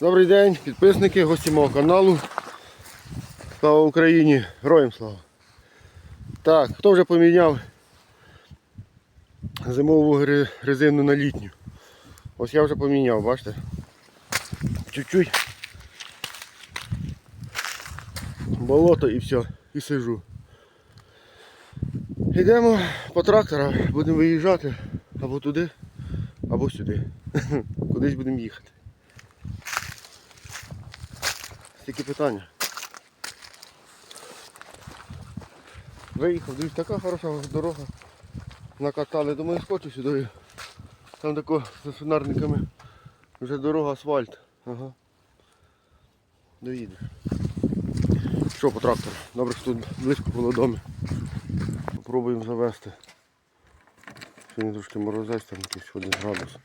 Добрий день, підписники, гості мого каналу. Слава Україні! Героям слава! Так, хто вже поміняв зимову резину на літню? Ось я вже поміняв, бачите? Чуть-чуть. Болото і все, і сижу. Йдемо по трактора, будемо виїжджати або туди, або сюди. Кудись будемо їхати. Такі питання. Виїхав, дивіться, така хороша дорога. Накатали, думаю, скочу сюди. Там тако за сонарниками вже дорога асфальт. Ага. Доїде. Що по трактору? Добре, що тут близько було домі. Попробуємо завести. Сьогодні трошки морозець, там якийсь один градус.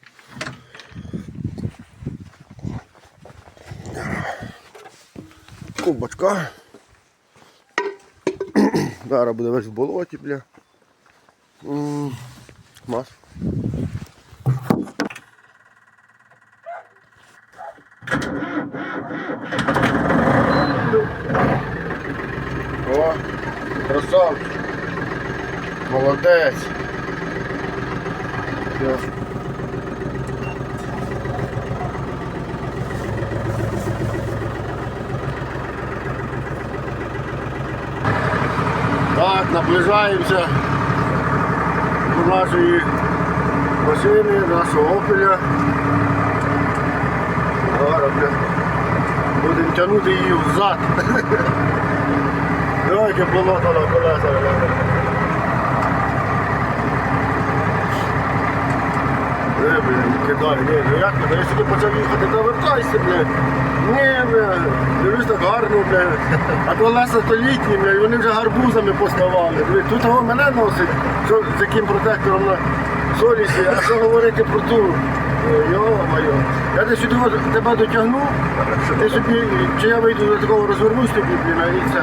Ковбачка. Зараз буде весь в болоті, бля. Мас. О, красавчик. Молодець. Все. Наближаємося до нашої машини, нашого опеля. Зараз будемо тягнути її взад. Давайте болото на колеса. Блін, кидай, ні, ну як ти? Я сюди почав їхати, та вертайся, бля. Ні, бля, дивлюсь так гарно, бля. А то літні, бля, і вони вже гарбузами поставали. Диви, Тут його мене носить, що, з яким протектором на солісі, а що говорити про ту? Е, Йо-моє. Я десь сюди тебе дотягну, ти собі, чи я вийду до такого розвернусь тобі, блін, і це.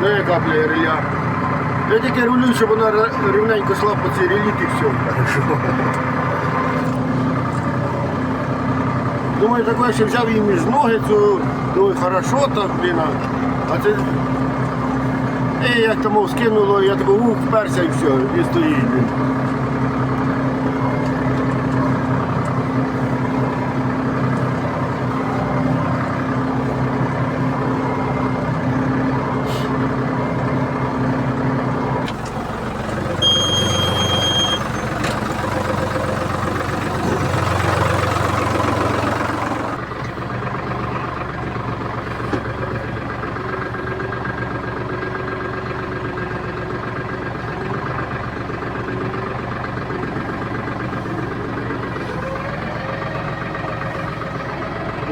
Четверта я капля реля. Я тільки рулю, щоб вона рівненько йшла по цій релі і все. Думаю, такое, що взяв її між ноги, цю, думаю, хорошо так, блін, а- це... І як там скинуло, я такий ух, вперся і все, і стоїть. Блін.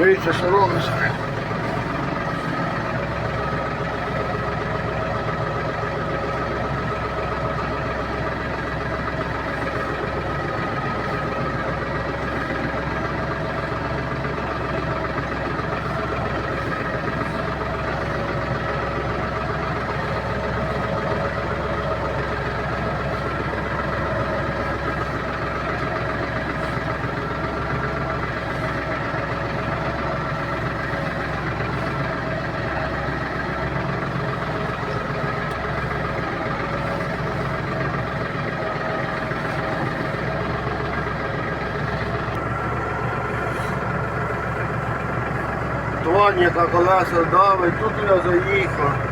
Дивіться, що робиться. Яка колеса давить, тут я заїхав.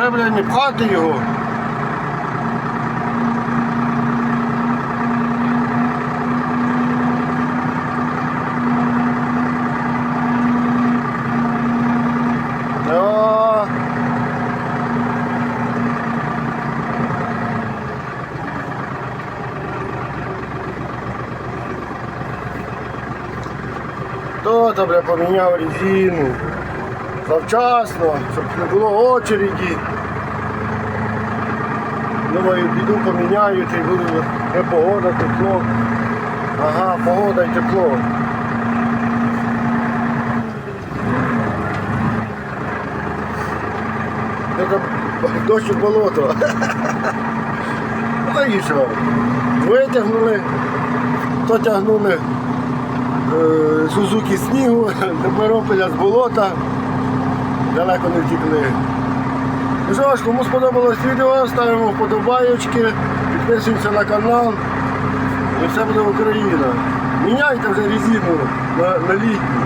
Головне не пхати його. О, Хто-то, бля, поміняв резину. Завчасно, щоб не було очереді. Думаю, піду поміняю, і буду не погода, тепло. Ага, погода і тепло. Дощ в болото. Ну і що? Витягнули, то тягнули е, Сузуки снігу, Добропиля з болота. Далеко не втікли. Ну що ж, кому сподобалось відео, ставимо вподобайочки, підписуємося на канал. І все буде Україна. Міняйте вже резину на, на літню.